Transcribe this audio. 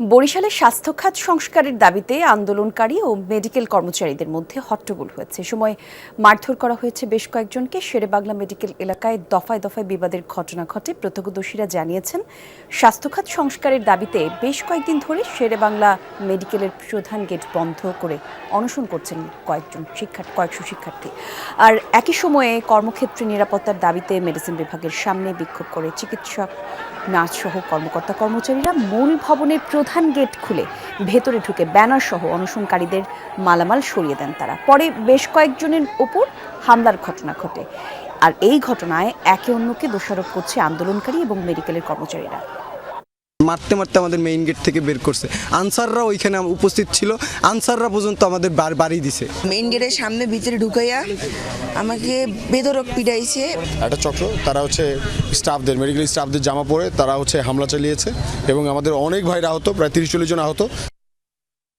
বরিশালে স্বাস্থ্য খাত সংস্কারের দাবিতে আন্দোলনকারী ও মেডিকেল কর্মচারীদের মধ্যে হট্টগোল হয়েছে। সময় মারধর করা হয়েছে বেশ কয়েকজনকে। শেরেবাংলা মেডিকেল এলাকায় দফায় দফায় বিবাদের ঘটনা ঘটে। প্রত্যক্ষদর্শীরা জানিয়েছেন স্বাস্থ্য খাত সংস্কারের দাবিতে বেশ কয়েকদিন ধরে শেরেবাংলা মেডিকেলের প্রধান গেট বন্ধ করে অনশন করছেন কয়েকজন শিক্ষার্থী কয়েকশো শিক্ষার্থী। আর একই সময়ে কর্মক্ষেত্রে নিরাপত্তার দাবিতে মেডিসিন বিভাগের সামনে বিক্ষোভ করে চিকিৎসক নার্স সহ কর্মকর্তা কর্মচারীরা মূল ভবনের প্রধান গেট খুলে ভেতরে ঢুকে ব্যানার সহ অনশনকারীদের মালামাল সরিয়ে দেন তারা। পরে বেশ কয়েকজনের ওপর হামলার ঘটনা ঘটে। আর এই ঘটনায় একে অন্যকে দোষারোপ করছে আন্দোলনকারী এবং মেডিকেলের কর্মচারীরা। মারতে মারতে আমাদের মেইন গেট থেকে বের করছে। আনসাররা ওইখানে উপস্থিত ছিল। আনসাররা পর্যন্ত আমাদের বার বাড়ি দিছে। মেইন গেটের সামনে ভিতরে ঢুকাইয়া আমাকে বেদরক পিটাইছে। একটা চক্র তারা হচ্ছে স্টাফদের মেডিকেল স্টাফদের জামা পরে তারা হচ্ছে হামলা চালিয়েছে এবং আমাদের অনেক ভাইরা আহত প্রায় তিরিশ চল্লিশ জন আহত।